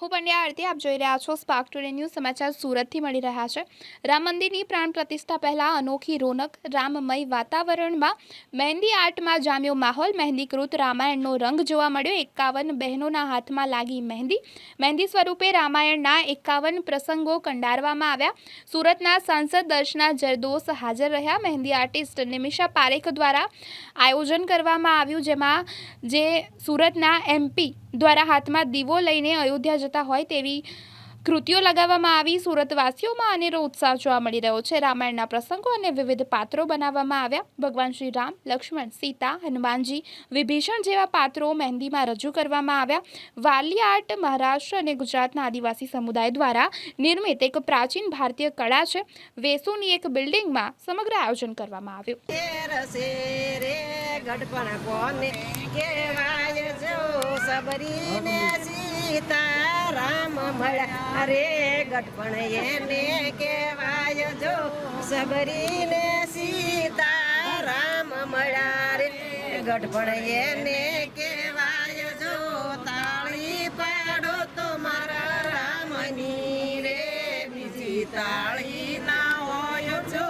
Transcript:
હું પંડ્યા આરતી, આપ જોઈ રહ્યા છો સ્પાર્ક ટુડે ન્યૂઝ સમાચાર સુરતથી મળી રહ્યા છે. રામ મંદિરની પ્રાણ પ્રતિષ્ઠા પહેલાં અનોખી રોનક, રામમય વાતાવરણમાં મહેંદી આર્ટમાં જામ્યો માહોલ. મહેંદીકૃત રામાયણનો રંગ જોવા મળ્યો. એકાવન બહેનોના હાથમાં લાગી મહેંદી. મહેંદી સ્વરૂપે રામાયણના એકાવન પ્રસંગો કંડારવામાં આવ્યા. સુરતના સાંસદ દર્શના જરદોસ હાજર રહ્યા. મહેંદી આર્ટિસ્ટ નિમિષા પારેખ દ્વારા આયોજન કરવામાં આવ્યું, જેમાં જે સુરતના એમપી દ્વારા હાથમાં દીવો લઈને અયોધ્યા જતા હોય તેવી કૃતિઓ લગાવવામાં આવી, સુરતવાસીઓમાં અનેરો ઉત્સાહ જોવા મળી રહ્યો છે. રામાયણના પ્રસંગો અને વિવિધ પાત્રો બનાવવામાં આવ્યા. ભગવાન શ્રી રામ લક્ષ્મણ, સીતા, હનુમાનજી, વિભીષણ જેવા પાત્રો મહેંદીમાં રજૂ કરવામાં આવ્યા. વાલી આર્ટ મહારાષ્ટ્ર અને ગુજરાતના આદિવાસી સમુદાય દ્વારા નિર્મિત એક પ્રાચીન ભારતીય કળા છે. વેસુની એક બિલ્ડિંગમાં સમગ્ર આયોજન કરવામાં આવ્યું. રામ મળ્યા રે ગઢપણ એને કેવાય જો, સબરીને સીતા રામ મળ્યા રે ગઢપણ એને કેવાય જો, તાળી પાડો તો મારા રામની રે. બીજી તાળી ના હોય જો.